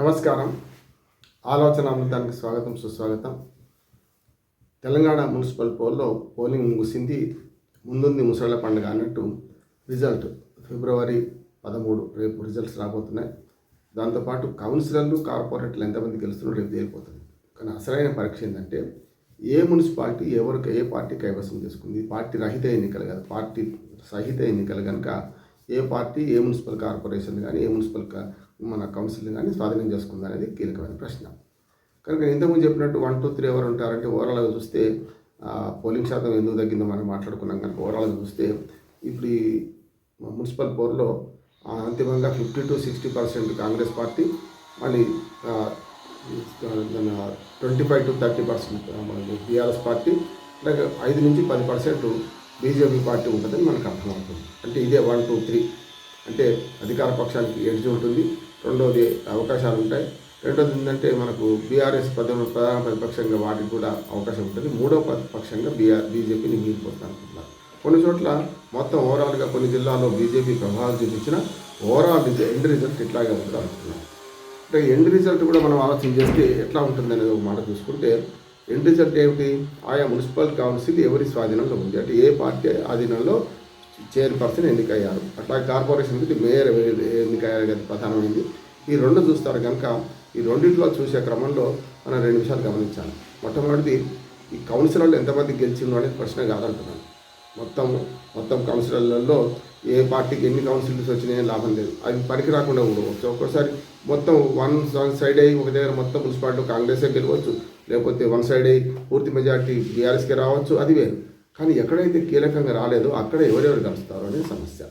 నమస్కారం. ఆలోచన అమృతానికి స్వాగతం సుస్వాగతం. తెలంగాణ మున్సిపల్ పోల్లో పోలింగ్ ముగిసింది. ముందుంది ముసళ్ళ పండుగ అన్నట్టు రిజల్ట్. ఫిబ్రవరి పదమూడు రేపు రిజల్ట్స్ రాబోతున్నాయి. దాంతోపాటు కౌన్సిలర్లు కార్పొరేటర్లు ఎంతమంది గెలుస్తున్నారో రేపు తేలిపోతుంది. కానీ అసలైన పరీక్ష ఏంటంటే ఏ మున్సిపాలిటీ ఎవరికి ఏ పార్టీ కైవసం చేసుకుంది? పార్టీ రహిత ఎన్నికలు కాదు పార్టీ సహిత ఎన్నికలు కనుక ఏ పార్టీ ఏ మున్సిపల్ కార్పొరేషన్ కానీ ఏ మున్సిపల్ మన కౌన్సిలింగ్ అని స్వాధీనం చేసుకుంది అనేది కీలకమైన ప్రశ్న. కనుక ఇంతకుముందు చెప్పినట్టు వన్ టూ త్రీ ఎవరు ఉంటారంటే ఓవరాల్గా చూస్తే పోలింగ్ శాతం ఎందుకు తగ్గిందో మనం మాట్లాడుకున్నాం కనుక ఓవరాల్గా చూస్తే ఇప్పుడు ఈ మున్సిపల్ పోర్లో అంతిమంగా fifty to sixty percent Congress party మళ్ళీ twenty five to thirty percent BRS party అలాగే ఐదు నుంచి పది పర్సెంట్ బీజేపీ పార్టీ ఉంటుందని మనకు అర్థమవుతుంది. అంటే ఇదే వన్ టూ త్రీ అంటే అధికార పక్షానికి ఎడ్జ్ ఉంటుంది. రెండోది అవకాశాలు ఉంటాయి రెండోది ఏంటంటే మనకు బీఆర్ఎస్ ప్రధాన ప్రధాన ప్రతిపక్షంగా వాటికి కూడా అవకాశం ఉంటుంది. మూడో పక్షంగా బీఆర్ బీజేపీని మిగిలిపోతుంది అనుకుంటున్నారు కొన్ని చోట్ల మొత్తం ఓవరాల్గా కొన్ని జిల్లాల్లో బీజేపీ ప్రభావం చూపించిన ఓవరాల్ ఎండ్ రిజల్ట్ ఇట్లాగే ఉంటుంది అనుకుంటున్నాం అంటే ఎండ్ రిజల్ట్ కూడా మనం ఆలోచన చేస్తే ఎట్లా ఉంటుంది అనేది ఒక మాట చూసుకుంటే ఎండ్ రిజల్ట్ ఏమిటి? ఆయా మున్సిపల్ కౌన్సిల్ ఎవరి స్వాధీనంలో ఉంది? అంటే ఏ పార్టీ ఆధీనంలో చైర్పర్సన్ ఎన్నికయ్యారు. అట్లా కార్పొరేషన్కి మేయర్ ఎన్నికయ్యారు కదా ప్రధానమైంది. ఈ రెండు చూస్తారు కనుక ఈ రెండింటిలో చూసే క్రమంలో మనం రెండు విషయాలు గమనించాలి. మొట్టమొదటిది ఈ కౌన్సిలర్లు ఎంతమంది గెలిచిందో అనేది ప్రశ్న కాదంటున్నాను. మొత్తం మొత్తం కౌన్సిలర్లలో ఏ పార్టీకి ఎన్ని కౌన్సిలర్స్ వచ్చినాయో లాభం లేదు. అది పనికి రాకుండా ఉండవచ్చు ఒక్కోసారి మొత్తం వన్ వన్ సైడ్ అయ్యి ఒక దగ్గర మొత్తం మున్సిపాలిటీ కాంగ్రెసే గెలవచ్చు. లేకపోతే వన్ సైడ్ అయ్యి పూర్తి మెజార్టీ బీఆర్ఎస్కే రావచ్చు. అది వేరు. కానీ ఎక్కడైతే కీలకంగా రాలేదో అక్కడ ఎవరెవరు కలుస్తారు అనేది సమస్య.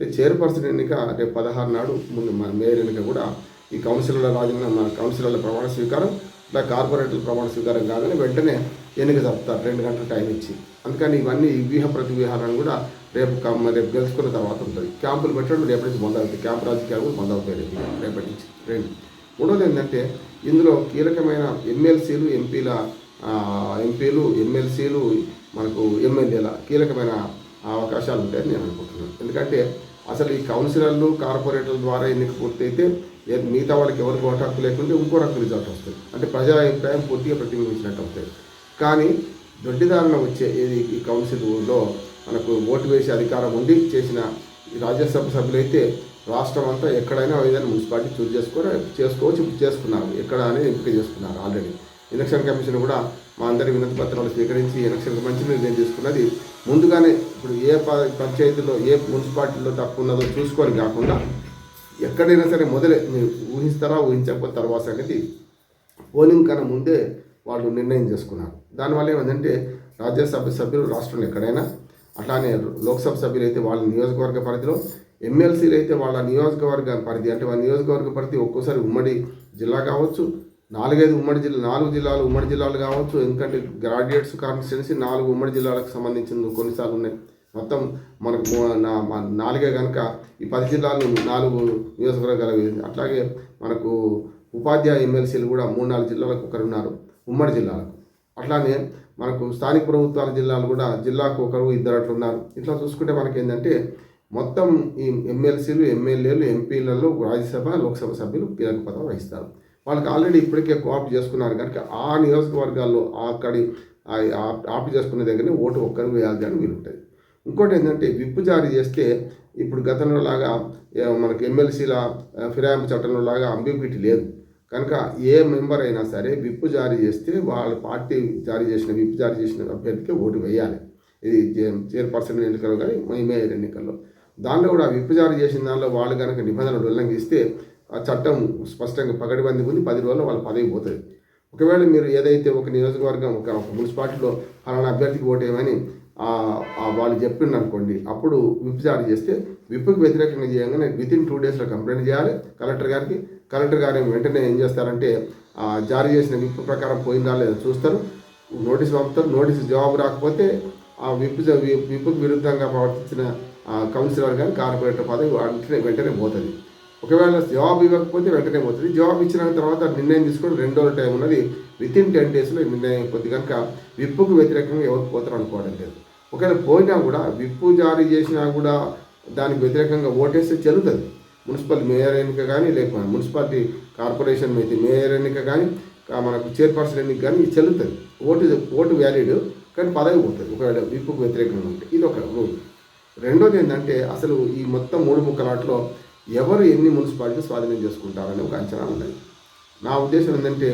రేపు చైర్పర్సన్ ఎన్నిక రేపు పదహారు నాడు ముందు మన మేయర్ ఎన్నిక కూడా ఈ కౌన్సిలర్ల రాజీనామా మన కౌన్సిలర్ల ప్రమాణ స్వీకారం ఇలా కార్పొరేటర్ల ప్రమాణ స్వీకారం కాగానే వెంటనే ఎన్నిక జరుపుతారు రెండు గంటల టైం ఇచ్చి. అందుకని ఇవన్నీ ఈ వ్యూహ ప్రతివ్యూహాలను కూడా రేపు రేపు గెలుచుకున్న తర్వాత ఉంటుంది. క్యాంపులు పెట్టడం రేపటి నుంచి మొదలవుతాయి. క్యాంప్ రాజకీయాలు కూడా మొదలవుతాయి రేపు రేపటి నుంచి. రెండు. మూడోది ఏంటంటే ఇందులో కీలకమైన ఎమ్మెల్సీలు ఎంపీల ఎంపీలు ఎమ్మెల్సీలు మనకు ఎమ్మెల్యేల కీలకమైన అవకాశాలు ఉంటాయని నేను అనుకుంటున్నాను. ఎందుకంటే అసలు ఈ కౌన్సిలర్లు కార్పొరేటర్ల ద్వారా ఎన్నిక పూర్తయితే మిగతా వాళ్ళకి ఎవరికి ఓటు హక్కు లేకుంటే ఇంకో రకం రిజల్ట్ వస్తుంది అంటే ప్రజా అభిప్రాయం పూర్తిగా ప్రతిబింబించినట్టు అవుతుంది కానీ దొడ్డిదారణ వచ్చే ఇది ఈ కౌన్సిల్లో మనకు ఓటు వేసే అధికారం ఉండి చేసిన రాజ్యసభ సభ్యులైతే రాష్ట్రం అంతా ఎక్కడైనా ఏదైనా మున్సిపాలిటీ చూస్ చేసుకొని చేసుకోవచ్చు చేసుకున్నారు. ఎక్కడ అనేది ఎంపిక చేసుకున్నారు ఆల్రెడీ. ఎలక్షన్ కమిషన్ కూడా మా అందరి వినతి పత్రాలు స్వీకరించి ఎలక్షన్కి మంచి నిర్ణయం తీసుకున్నది. ముందుగానే ఇప్పుడు ఏ పంచాయతీలో ఏ మున్సిపాలిటీలో తక్కువ ఉన్నదో చూసుకొని కాకుండా ఎక్కడైనా సరే మొదలే మీరు ఊహిస్తారా ఊహించకపోతే తర్వాత సంగతి. పోలింగ్ కన్నా ముందే వాళ్ళు నిర్ణయం చేసుకున్నారు. దానివల్ల ఏమందంటే రాజ్యసభ సభ్యులు రాష్ట్రంలో ఎక్కడైనా అట్లానే లోక్సభ సభ్యులు అయితే వాళ్ళ నియోజకవర్గ పరిధిలో ఎమ్మెల్సీలు అయితే వాళ్ళ నియోజకవర్గ పరిధి అంటే వాళ్ళ నియోజకవర్గ పరిధి ఒక్కోసారి ఉమ్మడి జిల్లా కావచ్చు నాలుగైదు ఉమ్మడి జిల్లా నాలుగు జిల్లాలు ఉమ్మడి జిల్లాలు కావచ్చు ఎందుకంటే గ్రాడ్యుయేట్స్ కాన్స్టిట్యున్సీ నాలుగు ఉమ్మడి జిల్లాలకు సంబంధించిన కొన్నిసార్లు ఉన్నాయి. మొత్తం మనకు నా- నాలుగే కనుక ఈ పది జిల్లాలు నాలుగు నియోజకవర్గాలు అట్లాగే మనకు ఉపాధ్యాయ ఎమ్మెల్సీలు కూడా మూడు నాలుగు జిల్లాలకు ఒకరు ఉన్నారు ఉమ్మడి జిల్లాలకు. అట్లానే మనకు స్థానిక ప్రభుత్వాల జిల్లాలు కూడా జిల్లాకు ఒకరు ఇద్దరు అట్లున్నారు ఇట్లా చూసుకుంటే మనకి ఏంటంటే మొత్తం ఈ ఎమ్మెల్సీలు ఎమ్మెల్యేలు ఎంపీలలో రాజ్యసభ లోక్సభ సభ్యులు కీలక పదం వహిస్తారు. వాళ్ళకి ఆల్రెడీ ఇప్పటికే కోఆప్ చేసుకున్నారు. కనుక ఆ నియోజకవర్గాల్లో అక్కడి ఆప్ చేసుకునే దగ్గరనే ఓటు ఒక్కరికి వేయాలి అని వీలుంటుంది. ఇంకోటి ఏంటంటే విప్పు జారీ చేస్తే ఇప్పుడు గతంలో లాగా మనకి ఎమ్మెల్సీల ఫిరాయింపు చట్టంలో లాగా అంబిగ్విటీ లేదు. కనుక ఏ మెంబర్ అయినా సరే విప్పు జారీ చేస్తే వాళ్ళ పార్టీ జారీ చేసిన విప్పు జారీ చేసిన అభ్యర్థికి ఓటు వేయాలి. ఇది చైర్పర్సన్ ఎన్నికల్లో కానీ మేయర్ ఎన్నికల్లో. దానిలో కూడా విప్పు జారీ చేసిన దానిలో వాళ్ళు కనుక నిబంధనలు ఉల్లంఘిస్తే ఆ చట్టం స్పష్టంగా పగడిబంది ఉంది పది రోజుల్లో వాళ్ళ పదవి పోతుంది. ఒకవేళ మీరు ఏదైతే ఒక నియోజకవర్గం ఒక మున్సిపాలిటీలో ఫలానా అభ్యర్థికి ఓటేమని వాళ్ళు చెప్పిండు అనుకోండి అప్పుడు విప్ జారీ చేస్తే విప్కి వ్యతిరేకంగా చేయగానే విత్ ఇన్ టూ డేస్లో కంప్లైంట్ చేయాలి. కలెక్టర్ గారికి కలెక్టర్ గారు వెంటనే ఏం చేస్తారంటే జారీ చేసిన విప్ ప్రకారం పోయిందా లేదా చూస్తారు. నోటీస్ పంపుతారు. నోటీస్ జవాబు రాకపోతే ఆ విప్ విప్కు విరుద్ధంగా ప్రవర్తించిన కౌన్సిలర్ కానీ కార్పొరేటర్ పదవి వెంటనే వెంటనే పోతుంది. ఒకవేళ జవాబు ఇవ్వకపోతే వెంటనే పోతుంది. జవాబు ఇచ్చిన తర్వాత నిర్ణయం తీసుకొని రెండు రోజుల టైం ఉన్నది. విత్ ఇన్ టెన్ డేస్లో నిర్ణయం అయిపోద్ది. కనుక విప్పుకు వ్యతిరేకంగా ఎవరు పోతారు అనుకోవడం లేదు. ఒకవేళ పోయినా కూడా విప్పు జారీ చేసినా కూడా దానికి వ్యతిరేకంగా ఓటేస్తే చెల్లుతుంది. మున్సిపల్ మేయర్ ఎన్నిక కానీ లేకపోతే మున్సిపాలిటీ కార్పొరేషన్ అయితే మేయర్ ఎన్నిక కానీ మనకు చైర్పర్సన్ ఎన్నిక కానీ చెల్లుతుంది. ఓటు ఓటు వ్యాలిడ్ కానీ పదవి పోతుంది. ఒకవేళ విప్పుకు వ్యతిరేకంగా ఉంటే. ఇది ఒక రూల్. రెండోది ఏంటంటే అసలు ఈ మొత్తం మూడు ముక్కలాట్లో ఎవరు ఎన్ని మున్సిపాలిటీ స్వాధీనం చేసుకుంటారని ఒక అంచనా ఉన్నది. నా ఉద్దేశం ఏంటంటే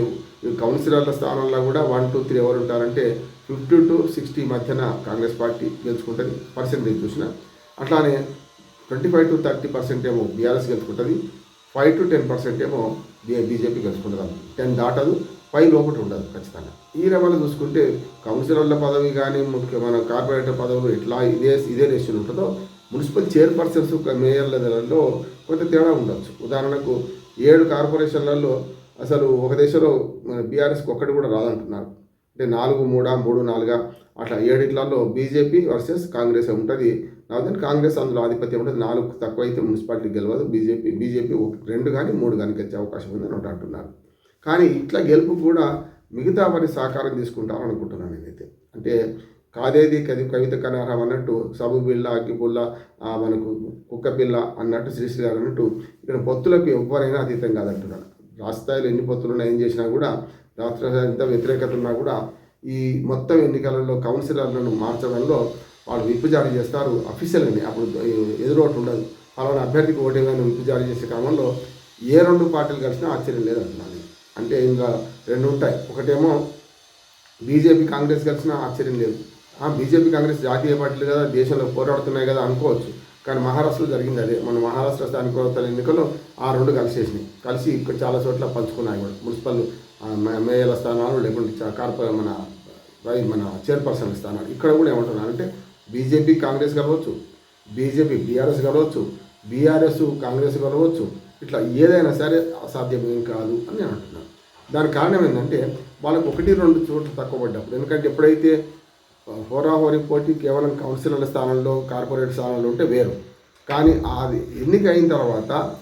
కౌన్సిలర్ల స్థానంలో కూడా వన్ టూ త్రీ ఎవరు ఉంటారంటే ఫిఫ్టీ టు సిక్స్టీ మధ్యన కాంగ్రెస్ పార్టీ గెలుచుకుంటుంది పర్సెంటేజ్ చూసిన. అట్లానే twenty five to thirty percent ఏమో బీఆర్ఎస్ గెలుచుకుంటుంది ఫైవ్ టు టెన్ పర్సెంట్ ఏమో బీజేపీ గెలుచుకుంటుంది. టెన్ దాటదు ఫైవ్ లోపల ఉండదు ఖచ్చితంగా. ఈ రవాణా చూసుకుంటే కౌన్సిలర్ల పదవి కానీ ముఖ్య మన కార్పొరేటర్ పదవులు ఎట్లా ఇదే ఇదే రేషన్ ఉంటుందో మున్సిపల్ చైర్పర్సన్స్ మేయర్ లెవెల్లో కొంత తేడా ఉండొచ్చు. ఉదాహరణకు ఏడు కార్పొరేషన్లలో అసలు ఒక దేశంలో మన బీఆర్ఎస్కి ఒక్కటి కూడా రాదంటున్నారు. అంటే నాలుగు మూడా మూడు నాలుగా అట్లా ఏడిట్లలో బీజేపీ వర్సెస్ కాంగ్రెస్ ఉంటుంది. కాబట్టి కాంగ్రెస్ అందులో ఆధిపత్యం ఉంటుంది. నాలుగు తక్కువ అయితే మున్సిపాలిటీ గెలవదు. బీజేపీ బీజేపీ ఒక రెండు కానీ మూడు కానీ గెలిచే అవకాశం ఉందని ఒకటి అంటున్నారు. కానీ ఇట్లా గెలుపు కూడా మిగతా వారి సహకారం తీసుకుంటారని అనుకుంటున్నాను నేనైతే. అంటే కాదేది కది కవిత కనర్హం అన్నట్టు సబు బిళ్ళ అగ్గిపుల్ల మనకు కుక్క పిల్ల అన్నట్టు శ్రీశ్రీ గారు అన్నట్టు ఇక్కడ పొత్తులకు ఎవరైనా అతీతం కాదంటున్నాడు. రాష్ట్రాయిలో ఎన్ని పొత్తులు ఏం చేసినా కూడా రాష్ట్ర ఎంత వ్యతిరేకత ఉన్నా కూడా ఈ మొత్తం ఎన్నికలలో కౌన్సిలర్లను మార్చడంలో వాళ్ళు విప్పు జారీ చేస్తారు అఫీషియల్ని అప్పుడు ఎదురోటు ఉండదు. అలా అభ్యర్థికి ఓటేగానే విప్పు జారీ చేసే క్రమంలో ఏ రెండు పార్టీలు కలిసినా ఆశ్చర్యం లేదంటున్నాను అంటే ఇంకా రెండు ఉంటాయి. ఒకటేమో బీజేపీ కాంగ్రెస్ కలిసినా ఆశ్చర్యం లేదు. బీజేపీ కాంగ్రెస్ జాతీయ పార్టీలు కదా దేశంలో పోరాడుతున్నాయి కదా అనుకోవచ్చు. కానీ మహారాష్ట్రలో జరిగింది అదే. మన మహారాష్ట్ర స్థానిక ఎన్నికలు ఎన్నికల్లో ఆ రెండు కలిసేసినాయి. కలిసి ఇక్కడ చాలా చోట్ల పంచుకున్నాయి కూడా. మున్సిపల్ మేయర్ల స్థానాలు లేకుంటే చా- మన మన చైర్పర్సన్ స్థానాలు. ఇక్కడ కూడా ఏమంటున్నారంటే బీజేపీ కాంగ్రెస్ కలవచ్చు బీజేపీ బీఆర్ఎస్ కలవచ్చు బీఆర్ఎస్ కాంగ్రెస్ కలవచ్చు. ఇట్లా ఏదైనా సరే అసాధ్యం ఏం కాదు అని నేను అంటున్నాను దాని కారణం ఏంటంటే వాళ్ళకి ఒకటి రెండు చోట్ల తక్కువ పడ్డప్పుడు. ఎందుకంటే ఎప్పుడైతే హోరాహోరీ పోటీ కేవలం కౌన్సిలర్ల స్థానంలో కార్పొరేట్ స్థానంలో ఉంటే వేరు. కానీ అది ఎన్నిక అయిన తర్వాత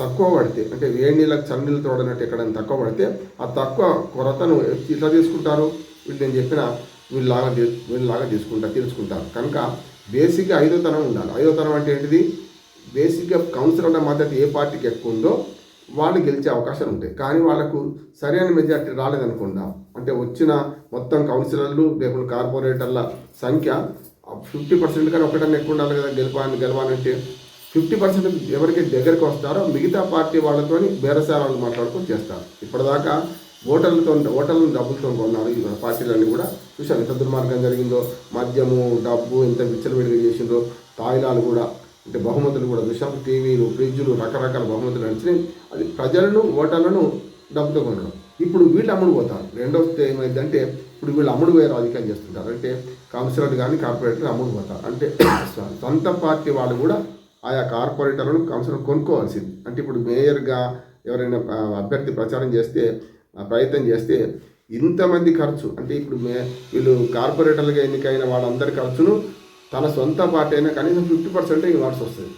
తక్కువ పడితే అంటే వేడి నీళ్ళకి చన్నీళ్ళు తోడనట్టు ఎక్కడైనా తక్కువ పడితే ఆ తక్కువ కొరతను ఇట్లా తీసుకుంటారు? వీళ్ళు నేను చెప్పిన వీళ్ళలాగా తీ- వీళ్ళలాగా తీసుకుంటారు తీర్చుకుంటారు కనుక బేసిక్గా ఐదో తరం ఉండాలి. ఐదో తరం అంటే ఏంటిది? బేసిక్గా కౌన్సిలర్ల మద్దతు ఏ పార్టీకి ఎక్కువ ఉందో వాళ్ళు గెలిచే అవకాశాలు ఉంటాయి కానీ వాళ్ళకు సరైన మెజార్టీ రాలేదనుకుందాం అంటే వచ్చిన మొత్తం కౌన్సిలర్లు లేకుండా కార్పొరేటర్ల సంఖ్య ఫిఫ్టీ పర్సెంట్ కానీ ఒకటన్నా ఎక్కువ ఉండాలి కదా గెలవాలని గెలవాలంటే. ఫిఫ్టీ పర్సెంట్ ఎవరికి దగ్గరికి వస్తారో మిగతా పార్టీ వాళ్ళతో బేరసారాలు మాట్లాడుకొని చేస్తారు. ఇప్పటిదాకా ఓటర్లతో ఓటర్లను డబ్బులతో కొన్నారు ఈ పార్టీలన్నీ కూడా. చూసాం ఎంత దుర్మార్గం జరిగిందో. మద్యము డబ్బు ఎంత విచ్చలవిడిగా చేసిందో తాయిలాలు కూడా అంటే బహుమతులు కూడా చూసాం టీవీలు ఫ్రిడ్జ్లు రకరకాల బహుమతులు నడిచినాయి. అది ప్రజలను ఓటర్లను డబ్బుతో కొనడం. ఇప్పుడు వీళ్ళు అమ్ముడు పోతారు. రెండవది ఏమైందంటే ఇప్పుడు వీళ్ళు అమ్ముడు పోయే చేస్తుంటారు. అంటే కౌన్సిలర్లు కానీ కార్పొరేటర్లు అమ్ముడు పోతారు. అంటే సొంత పార్టీ వాళ్ళు కూడా ఆయా కార్పొరేటర్లను కౌన్సిలర్ కొనుక్కోవాల్సింది. అంటే ఇప్పుడు మేయర్గా ఎవరైనా అభ్యర్థి ప్రచారం చేస్తే ప్రయత్నం చేస్తే ఇంతమంది ఖర్చు. అంటే ఇప్పుడు మే వీళ్ళు కార్పొరేటర్లుగా ఎన్నికైన వాళ్ళందరి ఖర్చును తన సొంత పార్టీ అయినా కనీసం ఫిఫ్టీ పర్సెంట్ ఇవ్వాల్సి వస్తుంది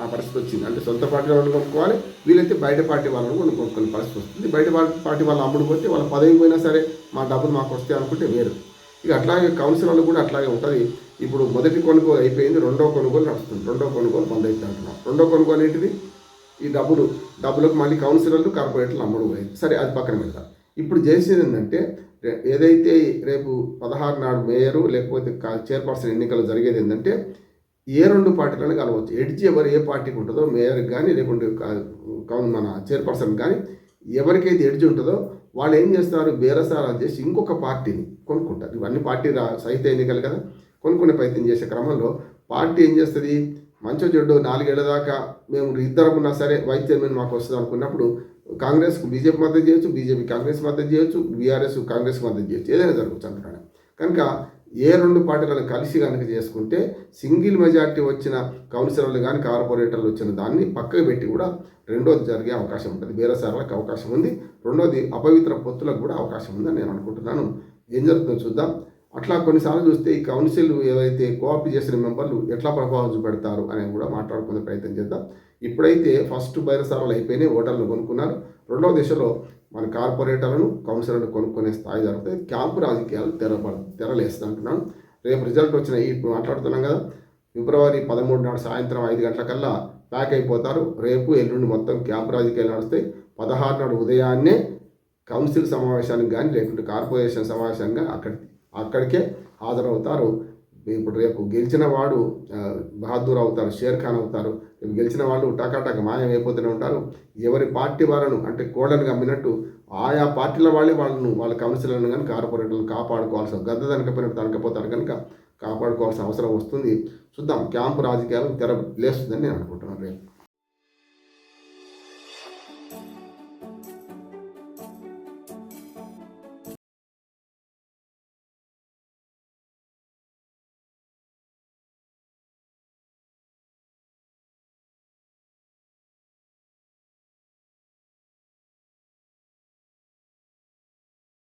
ఆ పరిస్థితి వచ్చింది. అంటే సొంత పార్టీ వాళ్ళని కొనుక్కోవాలి వీలైతే బయట పార్టీ వాళ్ళని కూడా కొనుక్కునే పరిస్థితి వస్తుంది. బయట పార్టీ- పార్టీ వాళ్ళు అమ్ముడు పోతే వాళ్ళ పదవి పోయినా సరే మా డబ్బులు మాకు వస్తాయి అనుకుంటే వేరు. ఇక అట్లాగే కౌన్సిలర్లు కూడా అట్లాగే ఉంటుంది. ఇప్పుడు మొదటి కొనుగోలు అయిపోయింది రెండో కొనుగోలు నడుస్తుంది. రెండో కొనుగోలు బంద్ అయితే అంటున్నాం రెండో కొనుగోలు ఏంటిది? ఈ డబ్బులు డబ్బులకు మళ్ళీ కౌన్సిలర్లు కార్పొరేటర్లు అమ్ముడు పోయింది సరే అది పక్కన పెడతాం. ఇప్పుడు చేసేది ఏంటంటే ఏదైతే రేపు పదహారు నాడు మేయరు లేకపోతే కా- చైర్పర్సన్ ఎన్నికలు జరిగేది ఏంటంటే ఏ రెండు పార్టీలను కలవచ్చు. ఎడ్జి ఎవరు ఏ పార్టీకి ఉంటుందో మేయర్కి కానీ లేకుంటే మన చైర్పర్సన్ కానీ ఎవరికైతే ఎడ్జి ఉంటుందో వాళ్ళు ఏం చేస్తారు బేరసారాలు చేసి ఇంకొక పార్టీని కొనుక్కుంటారు. ఇవన్నీ పార్టీ రా సహిత ఎన్నికలు కదా. కొనుక్కునే ప్రయత్నం చేసే క్రమంలో పార్టీ ఏం చేస్తుంది? మంచో చెడ్డు నాలుగేళ్ళ దాకా మేము ఇద్దరం ఉన్నా సరే వైస్ చైర్మన్ మాకు వస్తుంది అనుకున్నప్పుడు కాంగ్రెస్కు బీజేపీ మద్దతు చేయొచ్చు బీజేపీ కాంగ్రెస్ మద్దతు చేయొచ్చు బీఆర్ఎస్ కాంగ్రెస్ మద్దతు చేయొచ్చు. ఏదైనా జరగవచ్చు అంటున్నాను కనుక ఏ రెండు పార్టీలను కలిసి కనుక చేసుకుంటే సింగిల్ మెజార్టీ వచ్చిన కౌన్సిలర్లు కానీ కార్పొరేటర్లు వచ్చిన దాన్ని పక్కకు పెట్టి కూడా రెండోది జరిగే అవకాశం ఉంటుంది. బేరసారాలకు అవకాశం ఉంది. రెండోది అపవిత్ర పొత్తులకు కూడా అవకాశం ఉందని నేను అనుకుంటున్నాను. ఏం జరుగుతుందో చూద్దాం. అట్లా కొన్నిసార్లు చూస్తే ఈ కౌన్సిల్ ఏవైతే కోఆప్ చేసిన మెంబర్లు ఎట్లా ప్రభావం చూపెడతారు అని కూడా మాట్లాడుకునే ప్రయత్నం చేద్దాం. ఇప్పుడైతే ఫస్ట్ బైరసారాలు అయిపోయినాయి ఓటర్లను కొనుక్కున్నారు. రెండవ దిశలో మన కార్పొరేటర్లను కౌన్సిలర్లను కొనుక్కునే స్థాయి జరుగుతుంది. క్యాంపు రాజకీయాలు తెరపడ తెరలేస్తుంది అంటున్నాను రేపు రిజల్ట్ వచ్చిన ఇప్పుడు మాట్లాడుతున్నాం కదా ఫిబ్రవరి పదమూడు నాడు సాయంత్రం ఐదు గంటలకల్లా ప్యాక్ అయిపోతారు. రేపు ఎల్లుండి మొత్తం క్యాంపు రాజకీయాలు నడుస్తాయి. పదహారు నాడు ఉదయాన్నే కౌన్సిల్ సమావేశానికి కానీ లేకుంటే కార్పొరేషన్ సమావేశంగా అక్కడికి అక్కడికే హాజరవుతారు. ఇప్పుడు రేపు గెలిచిన వాడు బహదూర్ అవుతారు షేర్ ఖాన్ అవుతారు. రేపు గెలిచిన వాళ్ళు టకాటక మాయమైపోతూనే ఉంటారు. ఎవరి పార్టీ వాళ్ళను అంటే కోళ్ళను గమ్మినట్టు ఆయా పార్టీల వాళ్ళే వాళ్ళను వాళ్ళ కౌన్సిలర్లను కానీ కార్పొరేటర్లను కాపాడుకోవాల్సిన గద్ద దనకపోయినట్టు తనకపోతారు కనుక కాపాడుకోవాల్సిన అవసరం వస్తుంది. చూద్దాం క్యాంపు రాజకీయాలు తెర లేస్తుందని నేను అనుకుంటున్నాను రేపు.